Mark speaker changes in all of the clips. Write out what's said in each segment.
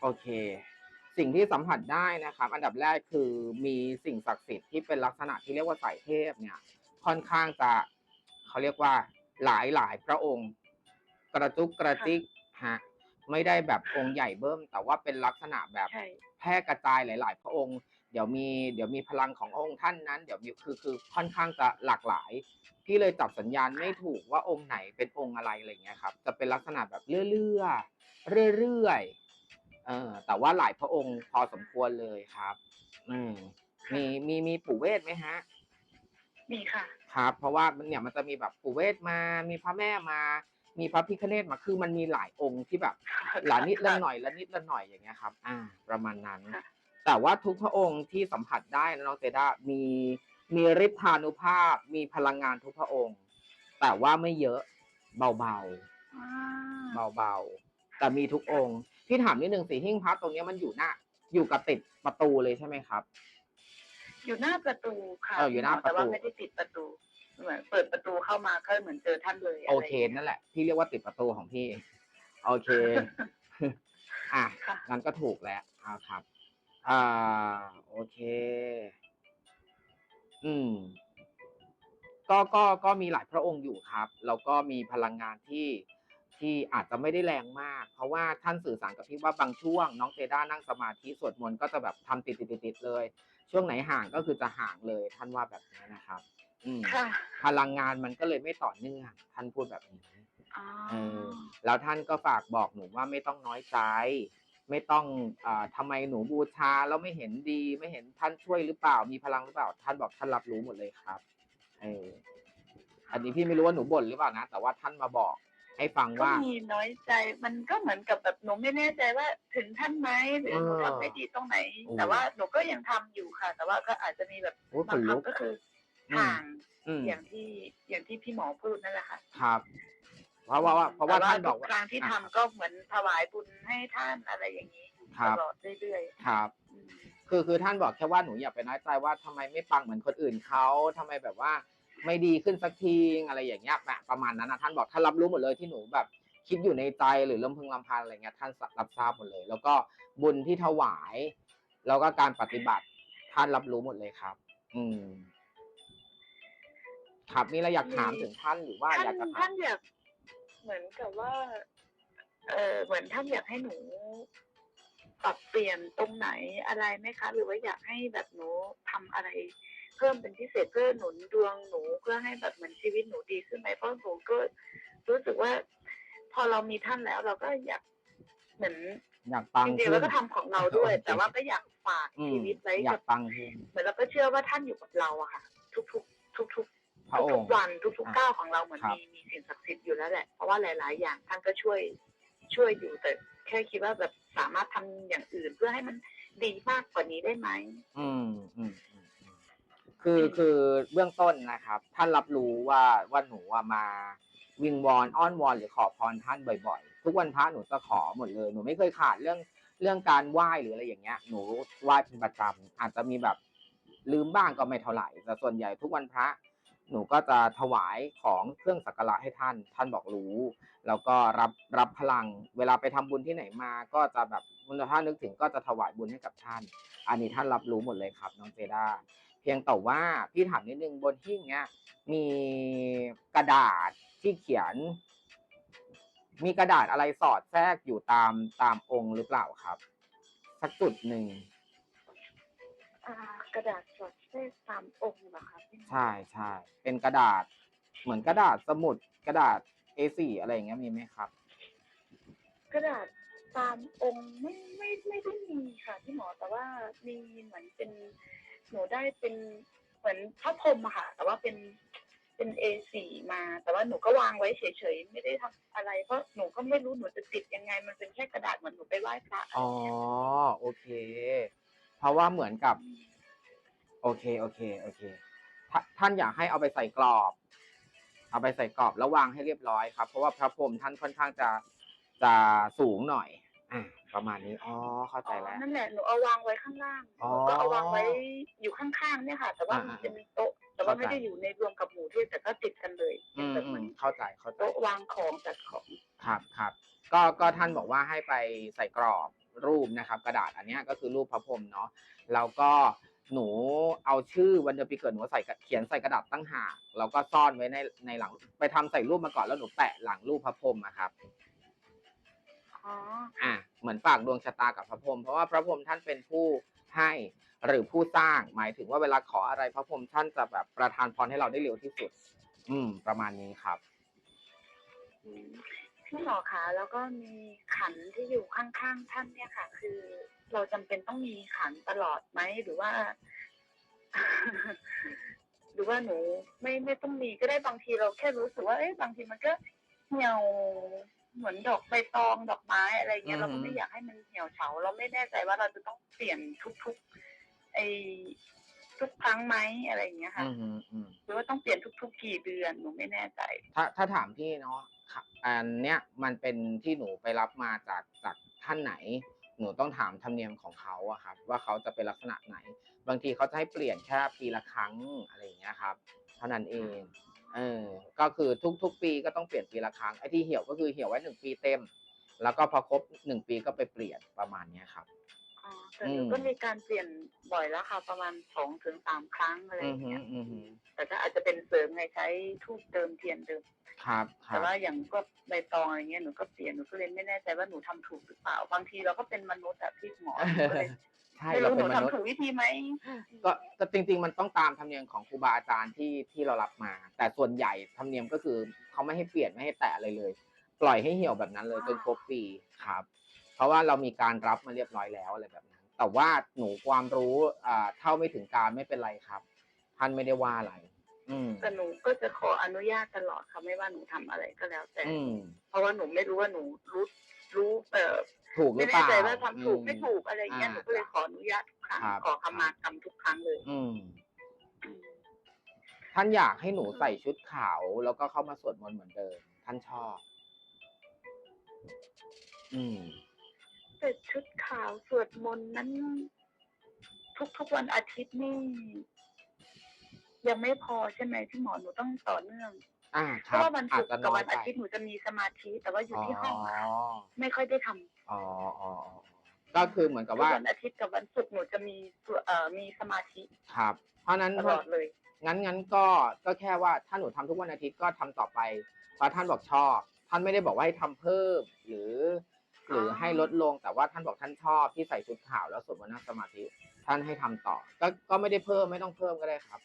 Speaker 1: โอเค สิ่งที่สัมผัสได้นะครับ อันดับแรกคือมีสิ่งศักดิ์สิทธิ์ที่เป็นลักษณะที่เรียกว่าสายเทพเนี่ยค่อนข้างจะเขาเรียกว่าหลายหลายพระองค์ กระจุกกระจิกฮะไม่ได้แบบองค์ใหญ่เบิ้ม แต่ว่าเป็นลักษณะแบบ
Speaker 2: ใช่
Speaker 1: แพร่กระจายหลาย ๆ พระองค์ เดี๋ยวมีเดี๋ยวมีพลังขององค์ท่านนั้น เดี๋ยวมีคือคือค่อนข้างจะหลากหลายพี่เลยจับสัญญาณไม่ถูกว่าองค์ไหนเป็นองค์อะไรอะไรเงี้ยครับ จะเป็นลักษณะแบบเรื่อยๆเรื่อยๆ เออ แต่ว่าหลายพระองค์พอสมควรเลยครับ อืมมีมีมีปู่เวทไหมฮะ
Speaker 2: มีค่ะ
Speaker 1: ครับ เพราะว่ามันเนี่ยมันจะมีแบบปู่เวทมา มีพระแม่มา มีพระพิฆเนศมา คือมันมีหลายองค์ที่แบบละนิดละหน่อยละนิดละหน่อยอย่างเงี้ยครับ อ่า ประมาณนั้น
Speaker 2: ค่ะ
Speaker 1: แต่ว่าทุกพระองค์ที่สัมผัสได้นะน้องเจด้ามีมีฤทธานุภาพ มีพลังงานทุกพระองค์ แต่ว่าไม่เยอะเบา
Speaker 2: อ่า
Speaker 1: ๆเบาๆแต่มีทุกองค์ พี่ถามนิดนึงสีหิ้งพระตรงเนี้ยมันอยู่หน้า อยู่กับติดประตูเลยใช่ไหมครับ
Speaker 2: อยู่หน้าประตูค่ะ
Speaker 1: เอออยู่หน้าประตู
Speaker 2: แต่ว่าไม่ได้ติดประตูเหมือนเปิดประตูเข้ามาก็เหมือนเจอท่านเลย
Speaker 1: โอเคะ
Speaker 2: ไรย่างงี้ย
Speaker 1: นั่นแหละพี่เรียกว่าติดประตูของพี่ โอเค อะ
Speaker 2: ค่ะ
Speaker 1: งั้นก็ถูกแล้วเอาครับ อ่า โอเค อืม ก็ก็ก็มีหลายพระองค์อยู่ครับ แล้วก็มีพลังงานที่ ที่อาจจะไม่ได้แรงมาก เพราะว่าท่านสื่อสารกับพี่ว่าบางช่วง น้องเจด้านั่งสมาธิสวดมนต์ก็จะแบบทำติดติดติดติดเลย ช่วงไหนห่างก็คือจะห่างเลยท่านว่าแบบนี้นะครับ อืม
Speaker 2: ค่ะ
Speaker 1: พลังงานมันก็เลยไม่ต่อเนื่องท่านพูดแบบนี้
Speaker 2: อ๋อ
Speaker 1: เออแล้วท่านก็ฝากบอกหนูว่าไม่ต้องน้อยใจ ไม่ต้องอาทำไมหนูบูชาแล้วไม่เห็นดีไม่เห็นท่านช่วยหรือเปล่ามีพลังหรือเปล่า ท่านบอกท่านรับรู้หมดเลยครับ เอออันนี้พี่ไม่รู้ว่าหนูบ่นหรือเปล่านะ แต่ว่าท่านมาบอก ให้ฟัง
Speaker 2: ก็
Speaker 1: ว่า
Speaker 2: มีน้อยใจมันก็เหมือนกับแบบหนูไม่แน่ใจว่าถึงท่านไหมหรือหนู
Speaker 1: เออ
Speaker 2: ทำไม่ดีตรงไหน
Speaker 1: โอ้
Speaker 2: แต่ว่าหนูก็ยังทำอยู่ค่ะ แต่ว่าก็อาจจะมีแบบ
Speaker 1: โอ้ยข
Speaker 2: บาง
Speaker 1: นลุก
Speaker 2: คำก็คือ
Speaker 1: อืม
Speaker 2: ห่าง
Speaker 1: อืม
Speaker 2: อย่างที่อย่างที่พี่หมอพูดนั่นแหละค่ะ
Speaker 1: ครับ เพราะว่าว่าเพราะว่า
Speaker 2: แต่
Speaker 1: ท่านบอก
Speaker 2: ทุก
Speaker 1: ว่า
Speaker 2: ครั้งที่ทำ
Speaker 1: อะ
Speaker 2: ก็เหมือนถวายบุญให้ท่านอะไรอย่างนี้
Speaker 1: ครั
Speaker 2: ต
Speaker 1: บ
Speaker 2: ลอดเรื่อย
Speaker 1: ครับ
Speaker 2: ๆอืม
Speaker 1: คือคือท่านบอกแค่ว่าหนูอย่าไปน้อยใจว่าทำไมไม่ปังเหมือนคนอื่นเขาทำไมแบบว่า ไม่ดีขึ้นสักทีอะไรอย่างเงี้ยแบบประมาณนั้นนะท่านบอกท่านรับรู้หมดเลยที่หนูแบบคิดอยู่ในใจหรือลำพึงลำพันอะไรเงี้ยท่านรับทราบหมดเลย แล้วก็บุญที่ถวาย แล้วก็การปฏิบัติท่านรับรู้หมดเลยครับ อืม ครับมีอะไรอยากถามถึงท่านหรือว่า
Speaker 2: ท่า
Speaker 1: อยาก
Speaker 2: น
Speaker 1: จะถา
Speaker 2: ท่ามนอยากเหมือนกับว่า เออเหมือนท่านอยากให้หนูปรับเปลี่ยนตรงไหนอะไรไหมคะ หรือว่าอยากให้แบบหนูทำอะไร เพิ่มเป็นพิเศษเพื่อหนุนดวงหนูเพื่อให้แบบเหมือนชีวิตหนูดีขึ้นไหมเพราะหนูก็รู้สึกว่า พอเรามีท่านแล้วเราก็อยากเหมือน
Speaker 1: อยากปัง
Speaker 2: จริงๆ
Speaker 1: ขึ้
Speaker 2: เรา
Speaker 1: น
Speaker 2: ก็ทำของเราด้วย
Speaker 1: โอเค
Speaker 2: แต่ว่าก็อยากฝาก
Speaker 1: อืม
Speaker 2: ชีวิตไว้
Speaker 1: อยา
Speaker 2: กั
Speaker 1: ก
Speaker 2: บ
Speaker 1: ปังขึ้น
Speaker 2: เหมือนเราก็เชื่อว่าท่านอยู่กับเราอะค่ะ ทุกๆ ทุกๆ
Speaker 1: พระอ
Speaker 2: ทุ
Speaker 1: ง
Speaker 2: ก
Speaker 1: ค์
Speaker 2: ๆวันทุก
Speaker 1: อะ
Speaker 2: ๆก้าวของเราเหมือน
Speaker 1: ครับ
Speaker 2: มีมีสิ่งศักดิ์สิทธิ์อยู่แล้วแหละ เพราะว่าหลาย ๆ อย่างท่านก็ช่วยช่วยอยู่แต่แค่คิดว่าแบบสามารถทำอย่างอื่นเพื่อให้มันดีมากกว่านี้ได้ไหม
Speaker 1: อืมอืมอืมอืม คือคือเบื้องต้นนะครับ ท่านรับรู้ว่าว่าหนูอะมาวิงวอนอ้อนวอนหรือขอพรท่านบ่อยๆ ทุกวันพระหนูจะขอหมดเลย หนูไม่เคยขาดเรื่องเรื่องการไหว้หรืออะไรอย่างเงี้ย หนูไหว้เป็นประจำอาจจะมีแบบลืมบ้างก็ไม่เท่าไหร่แต่ส่วนใหญ่ทุกวันพระ หนูก็จะถวายของเครื่องสักการะให้ท่าน ท่านบอกรู้ แล้วก็รับรับพลัง เวลาไปทำบุญที่ไหนมา ก็จะแบบถ้านึกถึงก็จะถวายบุญให้กับท่าน อันนี้ท่านรับรู้หมดเลยครับน้องเจด้า เพียงแต่ว่าพี่ถามนิดนึงบนที่เนี้ยมีกระดาษที่เขียน มีกระดาษอะไรสอดแทรกอยู่ตามตามองค์หรือเปล่าครับ สักจุดหนึ่ง
Speaker 2: อ่ากระดาษสดเส้ตามองค์เหรอคะพี่หมอ
Speaker 1: ใช่ใช่เป็นกระดาษ เหมือนกระดาษสมุดกระดาษ A4 อะไรอย่างเงี้ยมีไหมครับ
Speaker 2: กระดาษตามองค์ไม่ไม่ไม่ได้มีค่ะพี่หมอแต่ว่ามีเหมือนเป็น หนูได้เป็นเหมือนพระพรหมอะค่ะ แต่ว่าเป็นเป็น A4 มา แต่ว่าหนูก็วางไว้เฉยๆ ไม่ได้ทำอะไร เพราะหนูก็ไม่รู้หนูจะติดยังไง มันเป็นแค่กระดาษเหมือนหนูไปไหว้พระ
Speaker 1: อ๋อโอเค เพราะว่าเหมือนกับ โอเคโอเคโอเคท่าท่านอยากให้เอาไปใส่กรอบ เอาไปใส่กรอบแล้ววางให้เรียบร้อยครับ เพราะว่าพระพรหมท่านค่อนข้างจะจะสูงหน่อย อ่า ประมาณนี้ อ๋อ เข้าใจ
Speaker 2: อ๋อ
Speaker 1: แล้ว
Speaker 2: นั่นแหละหนูเอาวางไว้ข้างล่างห
Speaker 1: อ๋อ
Speaker 2: นูก็เอาวางไว้อยู่ข้างๆเนี่ยค่ะ แต่ว่า
Speaker 1: อ่า
Speaker 2: มันจะมีโต๊ะ แต่ว่า
Speaker 1: เข้าใจ
Speaker 2: ไม่ได้อยู่ในรวมกับหมู่ด้วยแต่ก็ติดกันเลย
Speaker 1: อืม
Speaker 2: แบบ
Speaker 1: อื
Speaker 2: เหมือ
Speaker 1: ม
Speaker 2: น
Speaker 1: เข้าใจเข้าใจ
Speaker 2: โต๊ะวางของจัดของ
Speaker 1: ครับครับ ก็ก็ท่านบอกว่าให้ไปใส่กรอบรูปนะครับ กระดาษอันเนี้ยก็คือรูปพระพรหมเนาะแล้วก็หนูเอาชื่อวันเดือนปีเกิดหนูใส่กระเขียนใส่กระดาษตั้งหากแล้วก็ซ่อนไว้ในในหลังไปทำใส่รูปมาก่อนแล้วหนูแปะหลังรูปพระพรหมอะครับ
Speaker 2: อ๋อ
Speaker 1: อะเหมือนฝากดวงชะตากับพระพรหมเพราะว่าพระพรหมท่านเป็นผู้ให้หรือผู้สร้าง หมายถึงว่าเวลาขออะไรพระพรหมท่านจะแบบประทานพรให้เราได้เร็วที่สุด อืม ประมาณนี้ครับ
Speaker 2: อืมพี่หมอคะแล้วก็มีขันที่อยู่ข้างๆท่านเนี่ยค่ะ คือเราจำเป็นต้องมีขันตลอดไหมหรือว่า หรือว่าหนู ไม่ไม่ต้องมีก็ได้บางทีเราแค่รู้สึกว่าเอ๊ะบางทีมันก็เหี่ยว เหมือนดอกใบตองดอกไม้อะไรเงี้ย
Speaker 1: อือฮึ
Speaker 2: เราก็ไม่อยากให้มันเหี่ยวเฉา เราไม่แน่ใจว่าเราจะต้องเปลี่ยนทุกๆไอทุกครั้งไหมอะไรอย่างเงี้ยค่ะ
Speaker 1: อืมอืมอืม
Speaker 2: หรือว่าต้องเปลี่ยนทุก ๆ กี่เดือนหนูไม่แน่ใจ
Speaker 1: ถ้าถ้าถามพี่เนาะค่ะอันเนี้ยมันเป็นที่หนูไปรับมาจากจากท่านไหน หนูต้องถามธรรมเนียมของเขาอะครับ ว่าเขาจะเป็นลักษณะไหน บางทีเขาจะให้เปลี่ยนแค่ปีละครั้งอะไรอย่างเงี้ยครับ เท่านั้นเอง เออก็คือทุกทุกปีก็ต้องเปลี่ยนปีละครั้งไอ้ที่เหี่ยวก็คือเหี่ยวไว้หนึ่งปีเต็ม แล้วก็พอครบหนึ่งปีก็ไปเปลี่ยนประมาณเนี้ยครับ
Speaker 2: อ๋อแต่หนู
Speaker 1: อืม
Speaker 2: ก็มีการเปลี่ยนบ่อยแล้วค่ะ ประมาณสองถึงสามครั้งอะไรอ
Speaker 1: อือย่างฮึ
Speaker 2: เงี้ย
Speaker 1: อือฮึ
Speaker 2: แต่ก็อาจจะเป็นเสริมไงใช้ทูบเติมเทียนเดิม
Speaker 1: ครับครั
Speaker 2: แต่
Speaker 1: บ
Speaker 2: ว่าอย่างก็ใบตองอะไรเงี้ยหนูก็เปลี่ยนหนูก็เลยไม่แน่ใจว่าหนูทำถูกหรือเปล่าบางทีเราก็เป็นมนุษย์แบบพี่หมอหนูก็เลย
Speaker 1: ใช่
Speaker 2: ไม่
Speaker 1: เรา
Speaker 2: รู้ห
Speaker 1: เป็
Speaker 2: นู
Speaker 1: นมนุษ
Speaker 2: ทำ
Speaker 1: ย์
Speaker 2: ถูกวิธีไหม
Speaker 1: ก็ก็จริง ๆ มันต้องตามธรรมเนียมของครูบาอาจารย์ที่ที่เรารับมา แต่ส่วนใหญ่ธรรมเนียมก็คือเขาไม่ให้เปลี่ยนไม่ให้แตะอะไรเลย ปล่อยให้เหี่ยวแบบนั้นเลยจนครบปีครับ เพราะว่าเรามีการรับมาเรียบร้อยแล้วอะไรแบบนั้น แต่ว่าหนูความรู้อ่าเท่าไม่ถึงการไม่เป็นไรครับท่านไม่ได้ว่าอะไร อืม
Speaker 2: แต่หนูก็จะขออนุญาตตลอดค่ะไม่ว่าหนูทำอะไรก็แล้วแต่
Speaker 1: อืม
Speaker 2: เพราะว่าหนูไม่รู้ว่าหนูรู้รู้เออ
Speaker 1: ถูกหรื
Speaker 2: ไม่
Speaker 1: อเป
Speaker 2: แน่
Speaker 1: ล่า
Speaker 2: ใจว่าทำถูกไม่
Speaker 1: อื
Speaker 2: ถูกอะไรเงี้ย
Speaker 1: อ่า
Speaker 2: หนูก็เลยขออนุญาตทุกครั้ง
Speaker 1: ครับ
Speaker 2: ขอขมากรรมทุกครั้งเลย
Speaker 1: อืม
Speaker 2: อืม
Speaker 1: ท่านอยากให้หนูใส่ชุดขาว แล้วก็เข้ามาสวดมนต์เหมือนเดิม ท่านชอบ อืม
Speaker 2: แต่ชุดขาวสวดมนต์นั้น ทุกทุกๆวันอาทิตย์นี่ยังไม่พอใช่ไหมพี่หมอหนูต้องต่อเนื่อง
Speaker 1: อ่า
Speaker 2: เพ
Speaker 1: ครับ
Speaker 2: ราะว่าวัน
Speaker 1: อา
Speaker 2: ศุ
Speaker 1: จ
Speaker 2: ก
Speaker 1: จะ
Speaker 2: ร์กับ
Speaker 1: น้อ
Speaker 2: วั
Speaker 1: ย
Speaker 2: น
Speaker 1: ไป
Speaker 2: อาทิตย์หนูจะมีสมาธิ แต่ว่าอยู่ที่ห้อง
Speaker 1: อ๋
Speaker 2: ค่ะ
Speaker 1: อ
Speaker 2: ไม่ค่อยได้ทำ
Speaker 1: อ๋ออ๋ออ๋อก็คือเหมือนกับว่า
Speaker 2: วันอาทิตย์กับวันศุกร์หนูจะมีสวดเอ่อมีสมาธิ
Speaker 1: ครับ เพราะฉะนั้น
Speaker 2: ตลอดเลย
Speaker 1: งั้นงั้นก็ก็แค่ว่าถ้าหนูทำทุกวันอาทิตย์ก็ทำต่อไปเพราะท่านบอกชอบ ท่านไม่ได้บอกว่าให้ทำเพิ่ม หรือ หรือให้ลดลงแต่ว่าท่านบอกท่านชอบที่ใส่ชุดขาวแล้วสวดมนต์นั่งสมาธิ ท่านให้ทำต่อ ก็ก็ไม่ได้เพิ่มไม่ต้องเพิ่มก็ได้ครับ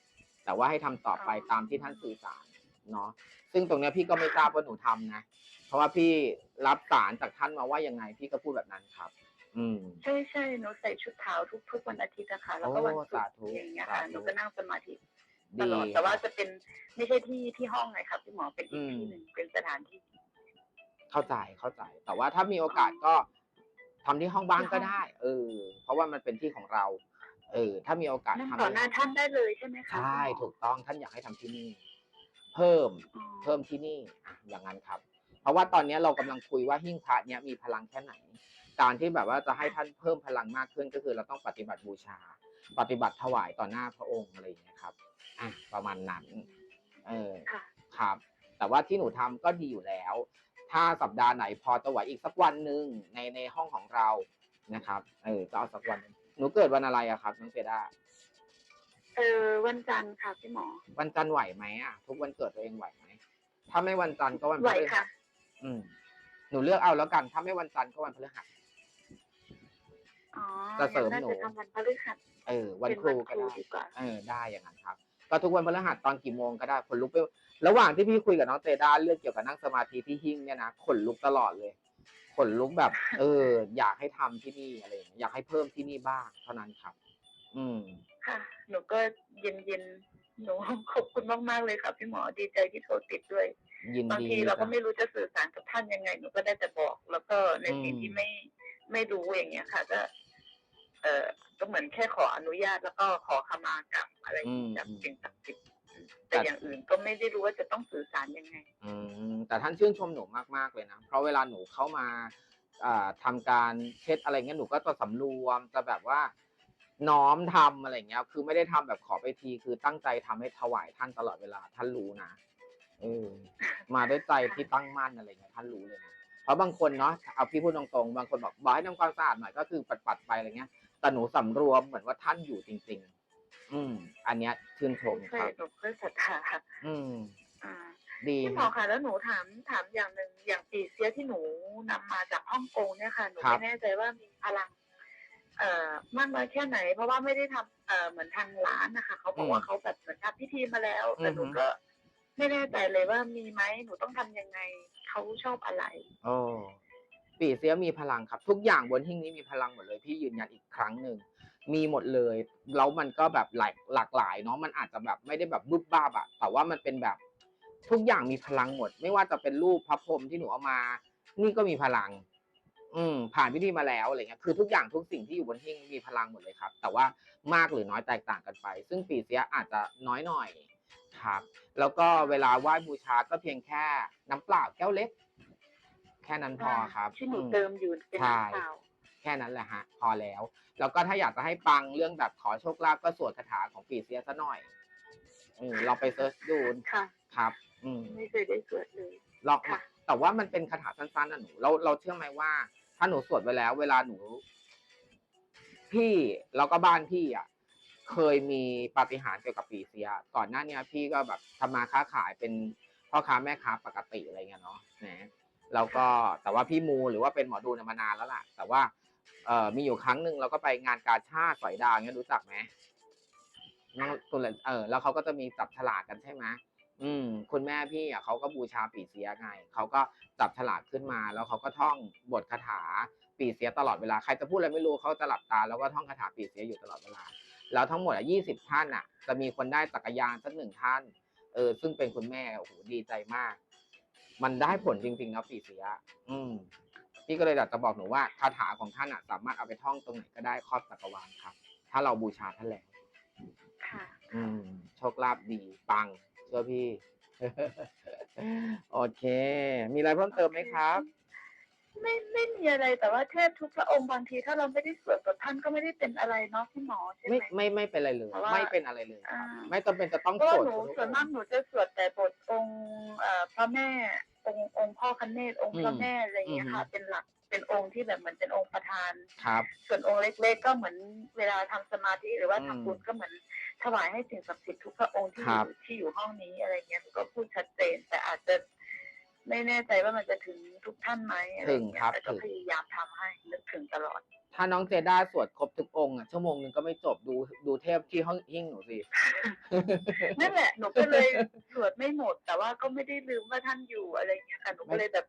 Speaker 1: แต่ว่าให้ทำต่อไป
Speaker 2: อ๋อ
Speaker 1: ตามที่ท่านสื่อสาร เนาะซึ่งตรงเนี้ยพี่ก็ไม่ทราบว่าหนูทำนะ เพราะว่าพี่รับสารจากท่านมาว่ายังไง พี่ก็พูดแบบนั้นครับ อืม
Speaker 2: ใช่ใช่หนูใส่ชุดขาวทุกทุกๆวันอาทิตย์นะคะแล้วก็
Speaker 1: โอ้
Speaker 2: วันศุก
Speaker 1: สา
Speaker 2: ร์
Speaker 1: ธุ
Speaker 2: อย่างเงี้ย
Speaker 1: สา
Speaker 2: ค่ะ
Speaker 1: ธุ
Speaker 2: หนูก็นั่งสมาธิต
Speaker 1: ดี
Speaker 2: ลอดแต่ว่า
Speaker 1: ครับ
Speaker 2: จะเป็นไม่ใช่ที่ที่ห้องไงครับพี่หมอเป็นอีก
Speaker 1: อืม
Speaker 2: ที่หนึ่งเป็นสถานที่
Speaker 1: เข้าใจเข้าใจ แต่ว่าถ้ามีโอกาสก็ทำที่ห้องบ้านก็ได้ เออ เพราะว่ามันเป็นที่ของเรา เออ ถ้ามีโอกาส
Speaker 2: นั่ง
Speaker 1: ทำ
Speaker 2: ต่อหน้า
Speaker 1: ที่
Speaker 2: ท่านได้เลยใช่ไหมคะ
Speaker 1: ใช่
Speaker 2: คุณหมอ
Speaker 1: ถูกต้องท่านอยากให้ทำที่นี่ เพิ่ม
Speaker 2: อ๋อ
Speaker 1: เพิ่มที่นี่อะอย่างนั้นครับ เพราะว่าตอนนี้เรากำลังคุยว่าหิ้งพระเนี้ยมีพลังแค่ไหน การที่แบบว่าจะให้ท่านเพิ่มพลังมากขึ้นก็คือเราต้องปฏิบัติบูชา ปฏิบัติถวายต่อหน้าพระองค์อะไรอย่างเงี้ยครับอะประมาณนั้น เออ
Speaker 2: ค่ะ
Speaker 1: ครับ แต่ว่าที่หนูทำก็ดีอยู่แล้ว ถ้าสัปดาห์ไหนพอจะไหวอีกสักวันหนึ่งในในห้องของเรานะครับ เออก็เอาสักวันหนึ่งหนูเกิดวันอะไรอะครับน้องเจด้า
Speaker 2: เออวันจันทร์ค่ะพี่หมอ
Speaker 1: วันจันทร์ไหวไหมอะทุกวันเกิดตัวเองไหวไหมถ้าไม่วันจันทร์ก็วันพ
Speaker 2: ไหว
Speaker 1: ฤหั
Speaker 2: ค่ะ
Speaker 1: สอืม หนูเลือกเอาแล้วกันถ้าไม่วันจันทร์ก็วันพฤหัส
Speaker 2: อ๋อ
Speaker 1: จะเสริม
Speaker 2: งั้น
Speaker 1: หนู
Speaker 2: น่าจะทำวันพฤหัส
Speaker 1: เออ วัน
Speaker 2: เป็น
Speaker 1: ครู
Speaker 2: วัน
Speaker 1: ก็
Speaker 2: ครู
Speaker 1: ได้
Speaker 2: ดีกว่า
Speaker 1: เออได้อย่างนั้นครับ ก็ทุกวันพฤหัสตอนกี่โมงก็ได้ขนลุกไประหว่างที่พี่คุยกับน้องเตด้าเรื่องเกี่ยวกับนั่งสมาธิที่หิ้งเนี่ยนะขนลุกตลอดเลยขนลุกแบบ เออ อยากให้ทำที่นี่อะไรอย่างเงี้ยอยากให้เพิ่มที่นี่บ้างเท่านั้นครับ อืม
Speaker 2: ค่ะ หนูก็เย็นเย็นๆหนูขอบคุณมากๆเลยค่ะพี่หมอดีใจที่โทรติดด้วย
Speaker 1: ยิน
Speaker 2: บาง
Speaker 1: ดี
Speaker 2: ทีเราก็
Speaker 1: จ้ะ
Speaker 2: ไม่รู้จะสื่อสารกับท่านยังไง หนูก็ได้แต่บอก แล้วก็ในสิ่ง
Speaker 1: อืม
Speaker 2: ที่ไม่ไม่รู้อย่างเงี้ยค่ะ ก็ เออก็เหมือนแค่ขออนุญาตแล้วก็ขอขมากรรมอะไร
Speaker 1: อืม
Speaker 2: จาก
Speaker 1: อืม
Speaker 2: สิ่งศักดิ์สิทธิ์แต่อย่างอื่นก็ไม่ได้รู้ว่าจะต้องสื่อสารยังไง
Speaker 1: อืมแต่ท่านชื่นชมหนูมากๆเลยนะ เพราะเวลาหนูเข้ามาอ่าทำการเช็ดอะไรเงี้ยหนูก็จะสำรวมจะแบบว่า น้อมทำอะไรเงี้ย คือไม่ได้ทำแบบขอไปที คือตั้งใจทำให้ถวายท่านตลอดเวลา ท่านรู้นะเออมาด้วยใจที่ตั้งมั่นอะไรเงี้ยท่านรู้เลยนะเพราะบางคนเนาะเอาพี่พูดตรงๆบางคนบอกบอกให้ทำความสะอาดหน่อยก็คือปัดๆไปอะไรเงี้ยแต่หนูสำรวมเหมือนว่าท่านอยู่จริง ๆ อืม อันเนี้ยชื่นชม
Speaker 2: เค
Speaker 1: ครั
Speaker 2: ย
Speaker 1: บ
Speaker 2: หนูเคยศรัทธาค่ะ
Speaker 1: อืม
Speaker 2: อ่า
Speaker 1: ดี
Speaker 2: พี่หมอค่ะแล้วหนูถามถามอย่างหนึ่งอย่างปีเสียที่หนูนำมาจากฮ่องกงเนี่ยค่ะหนู
Speaker 1: ครับ
Speaker 2: ไม่แน่ใจว่ามีพลัง เอ่อมากน้อยแค่ไหน เพราะว่าไม่ได้ทำเอ่อเหมือนทางร้านนะคะเขาบอกว่าเขาแบบเหมือนทำพิธีมาแล้วแต่หนูก็ไม่แน่ใจเลยว่ามีไหมหนูต้องทำยังไงเขาชอบอะไร
Speaker 1: โอ้ปีเสียมีพลังครับ ทุกอย่างบนหิ้งนี้มีพลังหมดเลย พี่ยืนยันอีกครั้งหนึ่งมีหมดเลยแล้วมันก็แบบหลากหลากหลายเนาะมันอาจจะแบบไม่ได้แบบบุบบ้าบอะแต่ว่ามันเป็นแบบทุกอย่างมีพลังหมด ไม่ว่าจะเป็นรูปพระพรหมที่หนูเอามา นี่ก็มีพลัง อืมผ่านพิธีมาแล้วอะไรเงี้ยคือทุกอย่างทุกสิ่งที่อยู่บนหิ้งมีพลังหมดเลยครับ แต่ว่ามากหรือน้อยแตกต่างกันไป ซึ่งปีเสียอาจจะน้อยหน่อยครับ แล้วก็เวลาไหว้บูชาก็เพียงแค่น้ำเปล่าแก้วเล็ก แค่นั้นพอครับ
Speaker 2: ที่หนู
Speaker 1: อืม
Speaker 2: เติมอยู่เป็น
Speaker 1: ใช่
Speaker 2: น้ำเปล่า
Speaker 1: แค่นั้นแหละฮะพอแล้ว แล้วก็ถ้าอยากจะให้ปังเรื่องแบบขอโชคลาภก็สวดคาถาของปีเสียซะหน่อย อืมเราไปเซิร์ชดู
Speaker 2: ค่ะ
Speaker 1: ครับ อืม
Speaker 2: ไม่เคยได้สวดเลย
Speaker 1: ลอง
Speaker 2: ค่ะ
Speaker 1: แต่ว่ามันเป็นคาถาสั้นๆนะหนูเราเราเชื่อไหมว่าถ้าหนูสวดไว้แล้ว เวลาหนู พี่แล้วก็บ้านพี่อะ เคยมีปาฏิหาริย์เกี่ยวกับปีเสีย ก่อนหน้านี้พี่ก็แบบทำมาค้าขายเป็นพ่อค้าแม่ค้าปกติอะไรเงี้ยเนาะนะแล้วก็แต่ว่าพี่มูหรือว่าเป็นหมอดูเนี่ยมานานแล้วล่ะ แต่ว่าเอ่อมีอยู่ครั้งหนึ่งเราก็ไปงานกาชาติสอยดาวเนี่ยรู้จักไหมน้องตุลเออแล้วเขาก็จะมีจับฉลากกันใช่ไหม อืมคุณแม่พี่อะเขาก็บูชาปีเสียไงเขาก็จับฉลากขึ้นมา แล้วเขาก็ท่องบทคาถาปีเสียตลอดเวลาใครจะพูดอะไรไม่รู้เขาจะหลับตาแล้วก็ท่องคาถาปีเสียอยู่ตลอดเวลาแล้วทั้งหมดอะยี่สิบท่านอะ จะมีคนได้จักรยานสักหนึ่งท่านเออซึ่งเป็นคุณแม่โอ้โหดีใจมาก มันได้ผลจริงๆนะปีเสีย อืมพี่ก็เลยอยากจะบอกหนูว่าคาถาของท่านอะ สามารถเอาไปท่องตรงไหนก็ได้ครอบจักรวาลครับ ถ้าเราบูชาท่านแล้ว
Speaker 2: ค่ะ
Speaker 1: อืมโชคลาภดีปังเชื่อพี่ โอเค มีอะไรเพิ่มเติมไหมครับ
Speaker 2: ไม่ไม่มีอะไรแต่ว่าเทพทุกพระองค์บางทีถ้าเราไม่ได้สวดกับท่านก็ไม่ได้เป็นอะไรเนาะพี่หมอใช่ไหม
Speaker 1: ไม่ไม่ไม่เป็นอะไรเลย
Speaker 2: เพราะว่า
Speaker 1: ไม่เป็นอะไรเลยครับ
Speaker 2: อ่า
Speaker 1: ไม่จำเป็นจะต้อง
Speaker 2: เพราะ
Speaker 1: ส
Speaker 2: ว่าว
Speaker 1: ด
Speaker 2: หนู
Speaker 1: ทุก
Speaker 2: ส่วนมากหนูจะสวดแต่บทองค์เอ่อพระแม่องค์องค์พ่อคันเนศองค์พระแม่อะไรอย่างเงี้ยค่ะ เป็นหลัก เป็นองค์ที่แบบเหมือนเป็นองค์ประธาน
Speaker 1: ครับ
Speaker 2: ส่วนองค์เล็กๆก็เหมือนเวลาทำสมาธิหรือว่า
Speaker 1: อืม
Speaker 2: ทำบุญก็เหมือนถวายให้สิ่งศักดิ์สิทธิ์ทุกพระองค์ที่อ
Speaker 1: ครั
Speaker 2: ยู่
Speaker 1: บ
Speaker 2: ที่อยู่ห้องนี้อะไรเงี้ยหนูก็พูดชัดเจน แต่อาจจะไม่แน่ใจว่ามันจะถึงทุกท่านไหมอะไร
Speaker 1: ถึง
Speaker 2: เงี้
Speaker 1: ครั
Speaker 2: ย
Speaker 1: บ
Speaker 2: แต่ก็
Speaker 1: ถึง
Speaker 2: พยายามทำให้นึกถึงตลอด
Speaker 1: ถ้าน้องเจด้าสวดครบทุกองค์อะชั่วโมงหนึ่งก็ไม่จบดูดูเทพที่ห้องหิ้งหนูสิ
Speaker 2: นั่นแหละหนูก็เลยส วดไม่หมด แต่ว่าก็ไม่ได้ลืมว่าท่านอยู่อะไรเงี้ยค่ะหนูก็เลยแบบ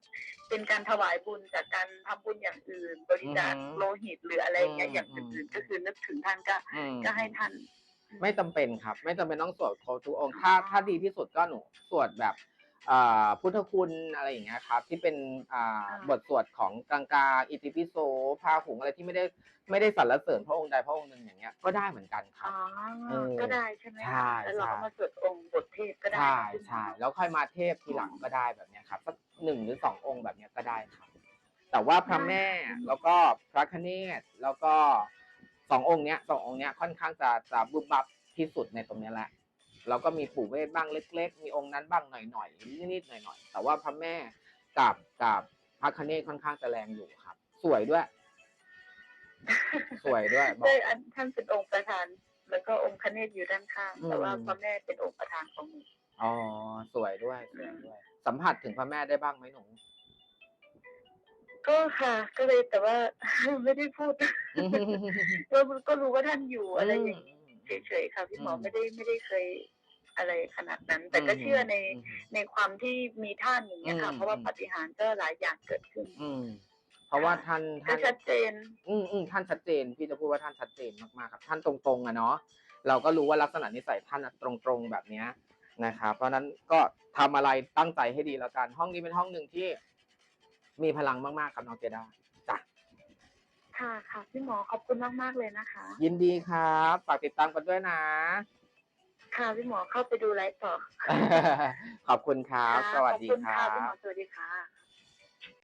Speaker 2: เป็นการถวายบุญจากการทำบุญอย่างอื่น บริจาค
Speaker 1: อืม
Speaker 2: โลหิตหรืออะไรเงี้ยอย่าง
Speaker 1: อืม
Speaker 2: อื่นๆก็คือนึกถึงท่านก็
Speaker 1: อืม
Speaker 2: ก็ให้ท่าน
Speaker 1: ไม่จำเป็นครับ ไม่จำเป็นต้องสวดครบทุกองค์ถ้าถ้าดีที่สุดก็หนูสวดแบบ อ่าพุทธคุณอะไรอย่างเงี้ยครับ ที่เป็นอ่า
Speaker 2: อ่า
Speaker 1: บทสวดของกลางกาอิติปิโสพาหุงอะไรที่ไม่ได้ไม่ได้สรรเสริญพระองค์ใดพระองค์หนึ่งอย่างเงี้ยก็ได้เหมือนกันครั
Speaker 2: อ๋
Speaker 1: บ
Speaker 2: อ
Speaker 1: เออ
Speaker 2: ก็ได้ใช่ไหม
Speaker 1: ใช่
Speaker 2: คะแล้วเรา
Speaker 1: ใช่
Speaker 2: ก็มาสวดองค์บทเทพก็ได้
Speaker 1: ใช่
Speaker 2: นะคุณหมอ
Speaker 1: ใช่แล้วค่อยมาเทพทีหลังก็ได้แบบเนี้ยครับสักหนึ่งหรือสององค์แบบเนี้ยก็ได้ครับ แต่ว่าพระแม่แล้วก็พระคเนศแล้วก็สององค์เนี้ยสององค์เนี้ยค่อนข้างจะจะบุบบับที่สุดในตรงเนี้ยแหละ แล้วก็มีปู่เวทบ้างเล็ก ๆ มีองค์นั้นบ้างหน่อยๆนิดๆหน่อยๆแต่ว่าพระแม่กับกับพระคเนศค่อนข้างจะแรงอยู่ครับ สวยด้วย สวยด้วยบอก
Speaker 2: ใช่อันท่านเป็นองค์ประธาน แล้วก็องค์คเนศอยู่ด้านข้าง
Speaker 1: อืม
Speaker 2: แต่ว่าพระแม่เป็นองค์ประธานของหนู
Speaker 1: อ๋อสวยด้วยสวยด้วย สัมผัสถึงพระแม่ได้บ้างไหมหนู
Speaker 2: ก็ค่ะ ก็เลยแต่ว่า ไม่ได้พูดก็ก็รู้ว่าท่านอยู่อะไรอย่างนี้เฉยๆค่ะพี่หมอ
Speaker 1: อืม
Speaker 2: ไม่ได้ไม่ได้เคย อะไรขนาดนั้น แต่ก็เชื่อใน
Speaker 1: อืม
Speaker 2: ในความที่มีท่านอย่างเงี้ยค่ะ
Speaker 1: อืม
Speaker 2: เพราะว่าปาฏิหารย์ก็หลายอย่างเกิดขึ้น
Speaker 1: อืมเพราะว่าท่าน
Speaker 2: ก็
Speaker 1: ท่าน
Speaker 2: ชัดเจน
Speaker 1: อืมอืมท่านชัดเจน พี่จะพูดว่าท่านชัดเจนมากๆครับ ท่านตรงๆอะเนาะเราก็รู้ว่าลักษณะนิสัยท่านอะตรงๆแบบเนี้ยนะครับเพราะฉะนั้นก็ทำอะไรตั้งใจให้ดีแล้วกัน ห้องนี้เป็นห้องหนึ่งที่ มีพลังมากๆครับน้องเจด้าจ้ะ
Speaker 2: ค่ะค่ะพี่หมอขอบคุณมากๆเลยนะคะ
Speaker 1: ยินดีครับ ฝากติดตามกันด้วยนะ
Speaker 2: ค่ะพี่หมอเข้าไปดูไลฟ์ต่อ
Speaker 1: ขอบคุณครับ
Speaker 2: ค่ะ
Speaker 1: สวัสดี
Speaker 2: ขอบคุณ
Speaker 1: ค
Speaker 2: ค่ะ
Speaker 1: รั
Speaker 2: พี่หมอบสวัสดีค่ะ